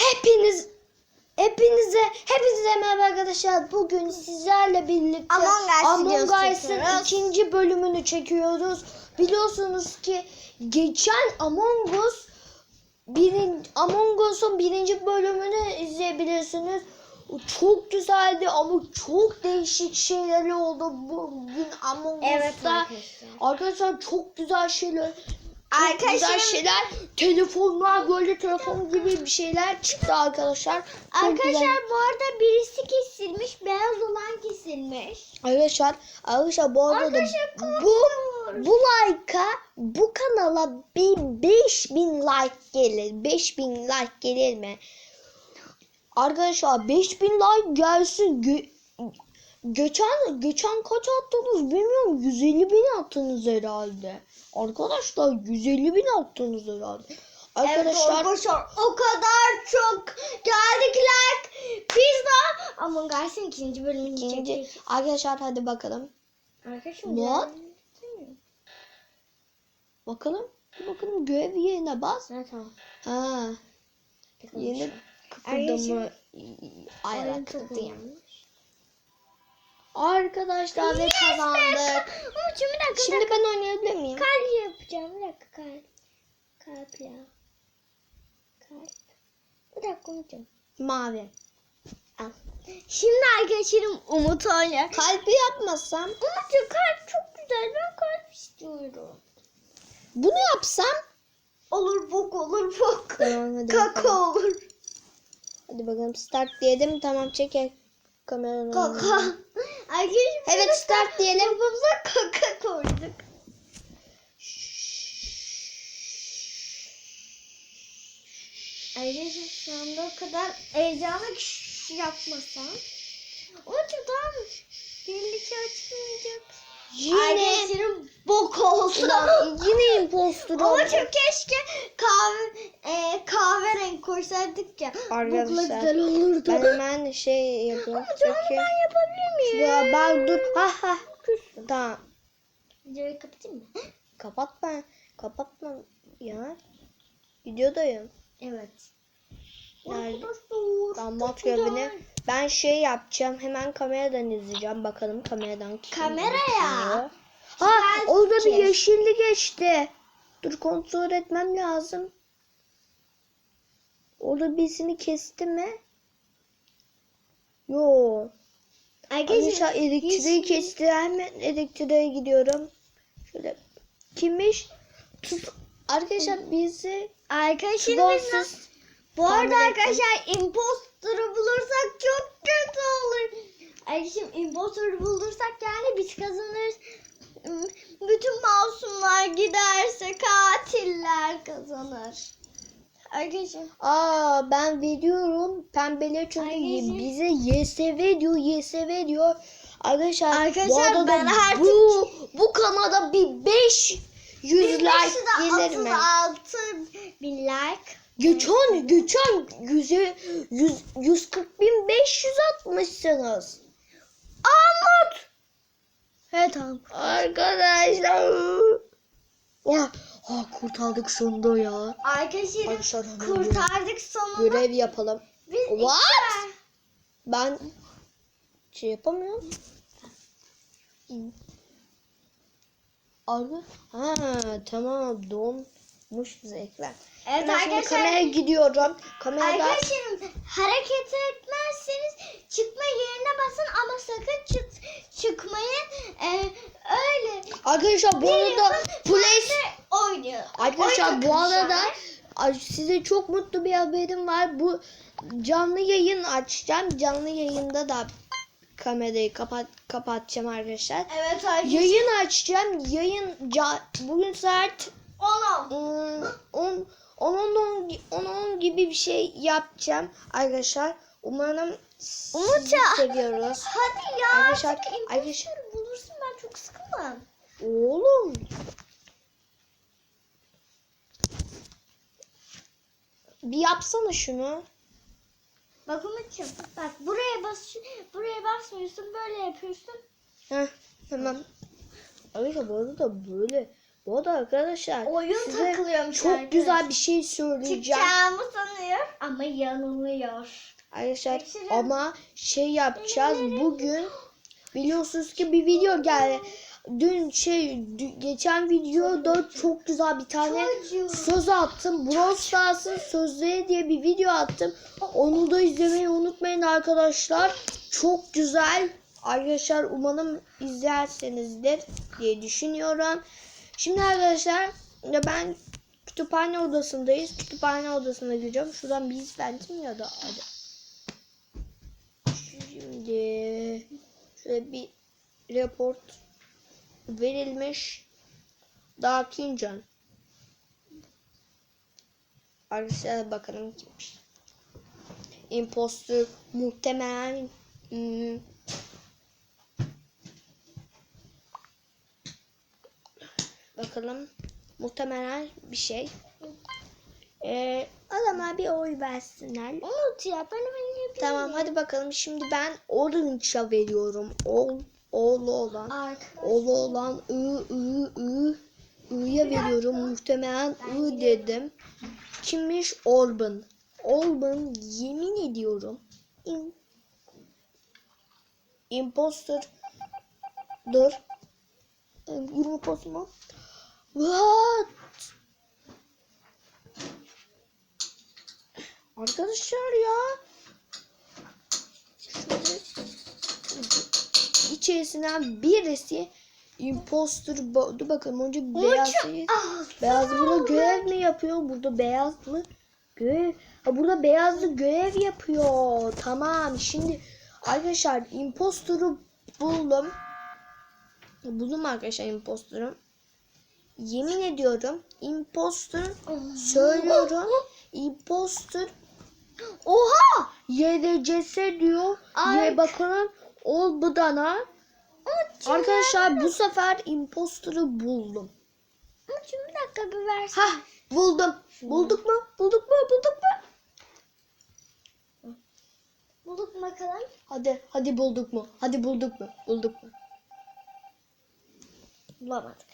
Hepiniz Hepinize hepinize merhaba arkadaşlar. Bugün sizlerle birlikte Among Us'ın ikinci bölümünü çekiyoruz. Biliyorsunuz ki geçen Among Us birin, Among Us'un birinci bölümünü izleyebilirsiniz. Çok güzeldi ama çok değişik şeyler oldu bugün Among Evet Us'ta. arkadaşlar. Arkadaşlar çok güzel şeyler. Arkadaşlar- güzel şeyler. Telefonlar böyle telefon gibi bir şeyler çıktı arkadaşlar. Çok Arkadaşlar güzel. bu arada birisi kesilmiş, beyaz olan kesilmiş. Arkadaşlar, arkadaşlar bu arada da Arkadaşlar bu bu like'a bu kanala bir 5000 like gelir. 5000 like gelir mi? Arkadaşlar 5000 like gelsin. Ge- geçen geçen kaç attınız bilmiyorum. 150 bin attınız herhalde. Arkadaşlar 150 bin attınız herhalde. Arkadaşlar Evet arkadaşlar o kadar çok geldik like. Biz de Among Us'ın ikinci bölümünü ikinci çektik. arkadaşlar hadi bakalım. Arkadaşlar What? Bakalım. Bakalım görev yerine bas. Ne tamam. Ha. Yeni kıpırdama çok kıpırdayım. Arkadaşlar ve kazandık. Umut'cum bir dakika. Şimdi ben oynayabilir miyim? kalp yapacağım. Bir dakika kalp. Kalp ya. Kalp. Bir dakika Umut'cum. Mavi. Al. Şimdi arkadaşlarım Umut oynar. Kalbi yapmasam, Umut'cum kalp çok güzel. Ben kalp istiyorum. bunu yapsam. Olur bok olur bok. Tamam Kaka olur. Hadi bakalım start diyelim. Tamam çeker kameranın. Kaka. Arkadaşlar Evet start diyelim. kafamıza kaka koyduk. Arkadaşlar şu anda o kadar heyecanlı kş yapmasam. Umut'cum tamam mı? Birlikte açmayacak. Yine. Arkadaşlarım bok oldu. Ulan yine impostor Ama oldum. çok keşke kahve e, kahverengi koysaydık ya. Arkadaşlar, güzel olurdu. Ben hemen şey yapıyorum. Ama canım ben yapabilir miyim? Ya ben dur. Ha ha. Tamam. Videoyu kapatayım mı? Kapatma. Kapatma ya. Videodayım. Evet. Nerede? Tamam görevini. Ben şey yapacağım. Hemen kameradan izleyeceğim. Bakalım kameradan kim Kameraya. izliyor. Ha Güzel orada bir yeşilli geçti. Dur kontrol etmem lazım. Orada birisini kesti mi? Yo. Arkadaşlar elektriği kesti. Hemen elektriğe gidiyorum. Şöyle. Kimmiş? Tut. Arkadaşlar birisi Arkadaşlar biz Tubalsız. bu arada arkadaşlar imposter'ı bulursak çok kötü olur. Arkadaşlar imposter'ı bulursak yani biz kazanırız. Bütün masumlar giderse katiller kazanır. Arkadaşlar Aa ben veriyorum. Pembeler çünkü Arkadaşlar- bize YSV diyor, YSV diyor. Arkadaşlar, bu Arkadaşlar, arada ben artık- bu bu kanala bir 500 like gelir mi? 36 bin like. Geçen geçen 100 100 140 bin 500 atmışsınız. Amut. Evet tamam. Arkadaşlar. Oh, oh, kurtardık sonunda ya. Arkadaşlar Arkadaşlar kurtardık sonunda. Görev yapalım. Biz What? Ben şey yapamıyorum. Abi ha tamam donmuş bize ekran. Evet Ben arkadaşlar. kameraya gidiyorum. Kamerada Arkadaşlarım hareket etmezseniz çıkma yerine basın ama sakın çık çıkmayın. Ee, öyle. arkadaşlar bu arada Play oynuyor. Arkadaşlar Oyun bu arada size çok mutlu bir haberim var. Bu canlı yayın açacağım. Canlı yayında da kamerayı kapat kapatacağım arkadaşlar. Evet arkadaşlar. Yayın açacağım. Yayın ca- bugün saat 10 10 10 10 10 gibi bir şey yapacağım arkadaşlar. Umarım Umut seviyoruz. Hadi ya. Arkadaşlar- Artık arkadaşlar- bulursun ben çok sıkıldım. Oğlum. Bir yapsana şunu. Bak Umut'cum bak buraya bas buraya basmıyorsun böyle yapıyorsun. Heh, tamam. Arkadaşlar bu arada böyle Bu arada arkadaşlar Oyun size takılıyormuş çok arkadaşlar. güzel bir şey söyleyeceğim. Çıkacağımı sanıyor ama yanılıyor. Arkadaşlar Aşırı- ama şey yapacağız bugün biliyorsunuz ki bir video geldi. Dün şey geçen videoda çok güzel bir tane Çocuğum. söz attım. Brawl Stars'ın sözleri diye bir video attım. Onu da izlemeyi unutmayın arkadaşlar. Çok güzel. Arkadaşlar umarım izlersenizdir diye düşünüyorum. Şimdi arkadaşlar ben kütüphane odasındayız. Kütüphane odasına gireceğim. Şuradan bir iz verdim ya da hadi. Şimdi şöyle bir report verilmiş. Dakincan. Arkadaşlar bakalım kimmiş. Impostor muhtemelen hmm, bakalım muhtemelen bir şey. Ee, adama bir oy versinler. Unut ya ben oynayabilirim. Tamam hadi bakalım. Şimdi ben Orange'a veriyorum. Oğul, oğlu olan. Arkadaşlar. Oğlu olan I, I, I. I'ya veriyorum. Muhtemelen I dedim. Kimmiş? Orban. Orban yemin ediyorum. im- Imposter. Dur. Imposter mu? What? Arkadaşlar ya. Şöyle içerisinden birisi imposter dur bakalım önce beyaz beyaz burada görev mi yapıyor? Burada beyazlı görev ha burada beyazlı görev yapıyor. Tamam şimdi arkadaşlar imposter'ı buldum. Buldum arkadaşlar imposter'ı yemin ediyorum imposter söylüyorum imposter Oha! YDCS diyor. Ay. Ye bakalım ol budana. Arkadaşlar bu sefer imposter'ı buldum. Umut'cum bir dakika bir versin. Ha buldum. Bulduk mu? Bulduk mu? Bulduk mu? Bulduk bakalım. Hadi hadi bulduk mu? Hadi bulduk mu? Bulduk mu? Bulamadık.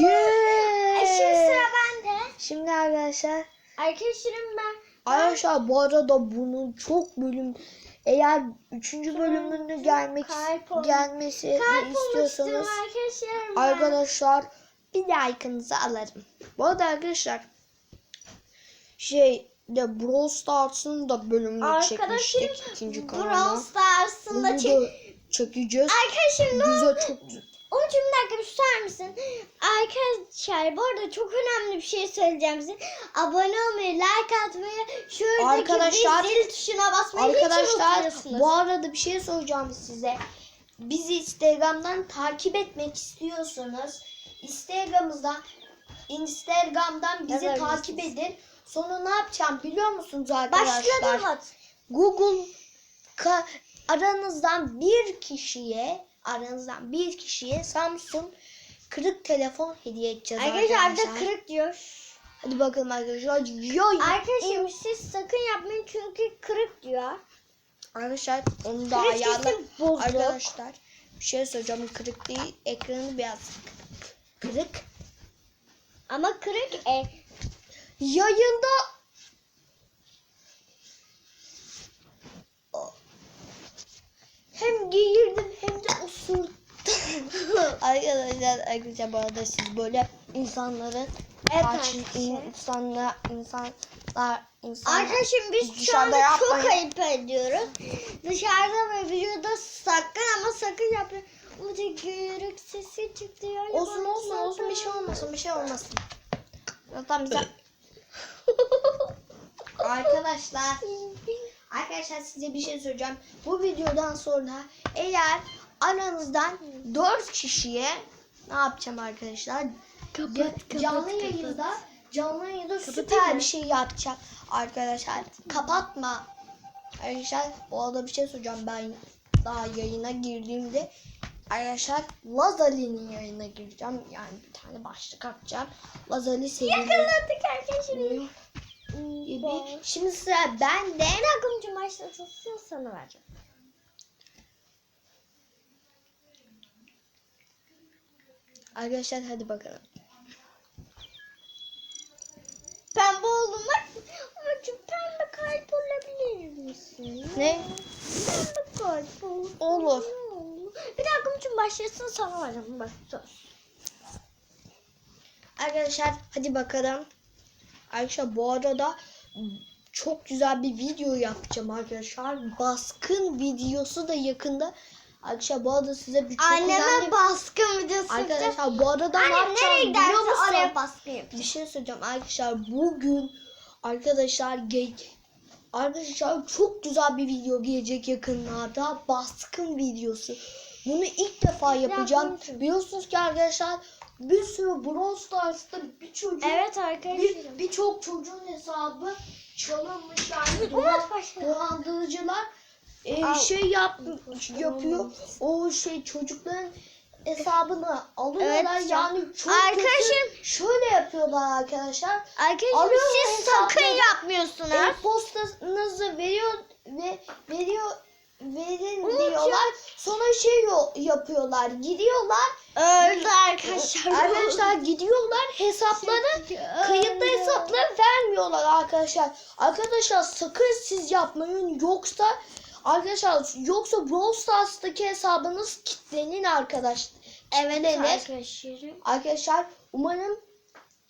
Yeah. Ay, Şimdi sıra bende. Şimdi arkadaşlar Arkadaşlarım ben. Arkadaşlar bu arada bunun çok bölüm eğer 3. bölümünü gelmek kalp Kalp istiyorsanız. Arkadaşlar bir like'ınızı alırım. Bu arada arkadaşlar şey de Brawl Stars'ın da bölümünü çekmiştik ikinci Brawl kanalda. Stars'ın da çek... çekeceğiz. Arkadaşım ne Güzel oldu? çok güzel. Umut'cum bir dakika bir susar mısın? Arkadaşlar bu arada çok önemli bir şey söyleyeceğim size. Abone olmayı, like atmayı, şuradaki Arkadaşlar- bir zil tuşuna basmayı hiç Arkadaşlar bu arada bir şey soracağım size. Bizi Instagram'dan takip etmek istiyorsanız Instagram'ımızdan Instagram'dan bizi Yazabilirsiniz. takip edin. Sonra ne yapacağım biliyor musunuz arkadaşlar? Umut. Google aranızdan bir kişiye aranızdan bir kişiye Samsung kırık telefon hediye edeceğiz Arkadaşlar arkadaşlar. da kırık diyor. Hadi bakalım arkadaşlar. Yo, Arkadaşım siz sakın yapmayın çünkü kırık diyor. arkadaşlar onu da ayarla. Arkadaşlar bir şey söyleyeceğim. Kırık değil. Ekranı biraz kırık. Ama kırık e, Yayında arkadaşlar arkadaşlar bu arada siz böyle insanların Evet karşı arkadaşlar. insanlar insanlar Arkadaşım biz şu anda çok yapmayın. ayıp ediyoruz. Dışarıda ve videoda sakın ama sakın yapmayın. Bu da gürük sesi çıktı ya. olsun olsun olsun bir şey zaten. olmasın bir şey olmasın. Zaten bize arkadaşlar Arkadaşlar size bir şey söyleyeceğim. Bu videodan sonra eğer aranızdan 4 kişiye ne yapacağım arkadaşlar? Ya- canlı yayında canlı yayında süper bir şey yapacağım arkadaşlar. Kapatma. Arkadaşlar bu arada bir şey söyleyeceğim. Ben daha yayına girdiğimde arkadaşlar Lazali'nin yayına gireceğim. Yani bir tane başlık atacağım. Lazali serisi Yakaladık arkadaşım. gibi. Şimdi sıra bende. Akımcı başlasın sana vereceğim. Arkadaşlar hadi bakalım. Pembe oldum bak. Şu pembe kalp olabilir misin? Ne? Pembe kalp olsun. Olur. Bir dakika için başlasın sana varım bak söz. Arkadaşlar hadi bakalım. Arkadaşlar bu arada çok güzel bir video yapacağım arkadaşlar. Baskın videosu da yakında. Arkadaşlar bu arada size bir çok Anneme önemli... baskın videosu. Arkadaşlar bu arada ne Annem biliyor giderse musun? oraya baskın yapacağım. Bir şey söyleyeceğim arkadaşlar bugün arkadaşlar ge- arkadaşlar çok güzel bir video gelecek yakınlarda baskın videosu. Bunu ilk defa yapacağım. Biliyorsunuz ki arkadaşlar bir sürü Brawl Stars'ta bir çocuk Evet bir arkadaşlarım. birçok çocuğun hesabı çalınmış yani dolan- dolandırıcılar e, Al. şey yap yapıyor. O şey çocukların hesabını alıyorlar Evet, yani çok Arkadaşım- kötü. Şöyle yapıyorlar arkadaşlar. Arkadaşlar siz hesapları. sakın yapmıyorsunuz. E-postanızı veriyor ve veriyor verin diyorlar. Sonra şey yo- yapıyorlar. Gidiyorlar. Öldü arkadaşlar. Arkadaşlar gidiyorlar hesapları kayıtlı hesapları vermiyorlar arkadaşlar. Arkadaşlar sakın siz yapmayın yoksa arkadaşlar yoksa Brawl Stars'taki hesabınız kilitlenin arkadaş. Evet Kilitlenir. arkadaşlarım. Arkadaşlar umarım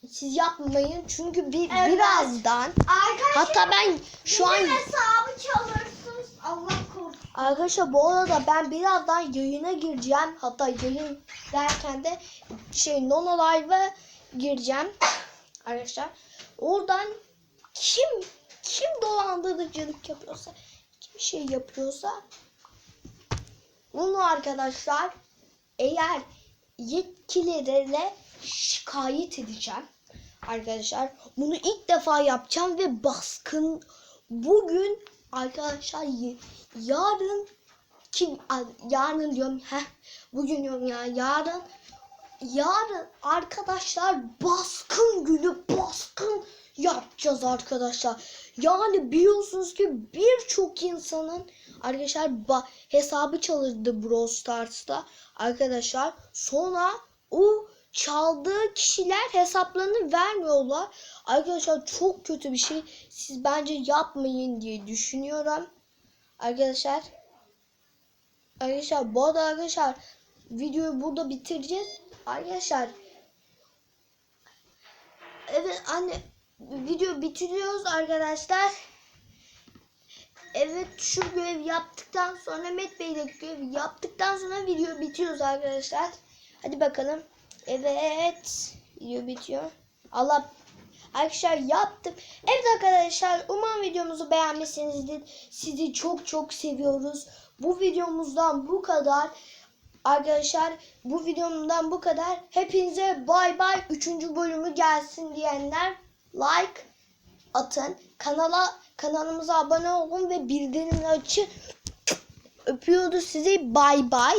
siz yapmayın çünkü bir Evet. birazdan Arkadaşlar hatta ben şu an hesabı çalırsınız. Allah korusun. arkadaşlar bu arada ben birazdan yayına gireceğim. Hatta yayın derken de şey Nono Live'a gireceğim. Arkadaşlar oradan kim kim dolandırıcılık yapıyorsa kim şey yapıyorsa onu arkadaşlar eğer yetkililere şikayet edeceğim. Arkadaşlar bunu ilk defa yapacağım ve baskın bugün arkadaşlar yarın kim yarın diyorum heh, bugün diyorum ya yarın yarın arkadaşlar baskın günü baskın yapacağız arkadaşlar. Yani biliyorsunuz ki birçok insanın arkadaşlar hesabı çalındı Brawl Stars'ta arkadaşlar. Sonra o çaldığı kişiler hesaplarını vermiyorlar. Arkadaşlar çok kötü bir şey. Siz bence yapmayın diye düşünüyorum. Arkadaşlar Arkadaşlar bu arada arkadaşlar videoyu burada bitireceğiz. Arkadaşlar Evet anne video bitiriyoruz arkadaşlar. Evet şu görev yaptıktan sonra Met Bey ile görev yaptıktan sonra video bitiyoruz arkadaşlar. Hadi bakalım. Evet video bitiyor. Allah Arkadaşlar yaptım. Evet arkadaşlar umarım videomuzu beğenmişsinizdir. Sizi çok çok seviyoruz. Bu videomuzdan bu kadar. Arkadaşlar bu videomdan bu kadar. Hepinize bay bay. Üçüncü bölümü gelsin diyenler like atın. Kanala kanalımıza abone olun ve bildirimleri açın. Öpüyoruz sizi. Bay bay.